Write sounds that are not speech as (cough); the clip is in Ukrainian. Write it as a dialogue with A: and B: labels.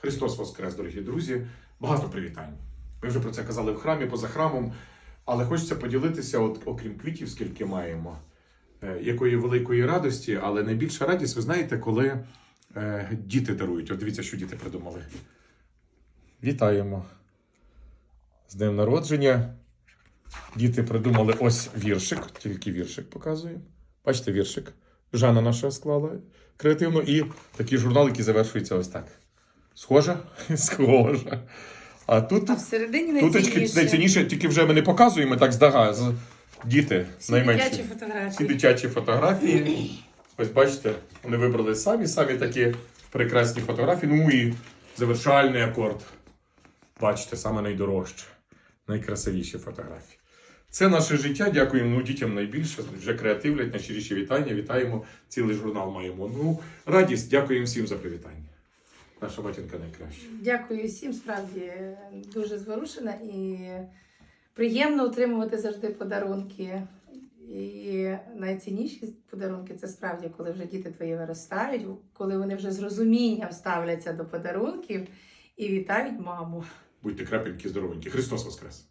A: Христос Воскрес, дорогі друзі. Багато привітань. Ми вже про це казали в храмі, поза храмом. Але хочеться поділитися, от, окрім квітів, скільки маємо, е, якої великої радості, але найбільша радість, ви знаєте, коли е, діти дарують. От дивіться, що діти придумали. Вітаємо з днем народження. Діти придумали ось віршик, тільки віршик показуємо. Бачите, віршик. Жанна наша склала креативно. І такий журнал, який завершується ось так. Схожа? (laughs) Схожа. А тут
B: А всередині
A: туточки
B: найцінніше.
A: найцінніше, тільки вже ми не показуємо так здага. з- Діти
B: Всі
A: найменші.
B: дитячі
A: Ці
B: фотографії.
A: дитячі фотографії. Ось бачите, вони вибрали самі, самі такі прекрасні фотографії. Ну і завершальний акорд. Бачите, саме найдорожче, найкрасивіші фотографії. Це наше життя. Дякуємо ну, дітям найбільше. Вже креативлять, найщиріші вітання. Вітаємо. Цілий журнал маємо. Ну, радість, дякуємо всім за привітання. Наша матінка найкраща.
B: Дякую всім, справді дуже зворушена і приємно отримувати завжди подарунки. І найцінніші подарунки це справді, коли вже діти твої виростають, коли вони вже з розумінням ставляться до подарунків і вітають маму.
A: Будьте крапельки здоровенькі. Христос Воскрес!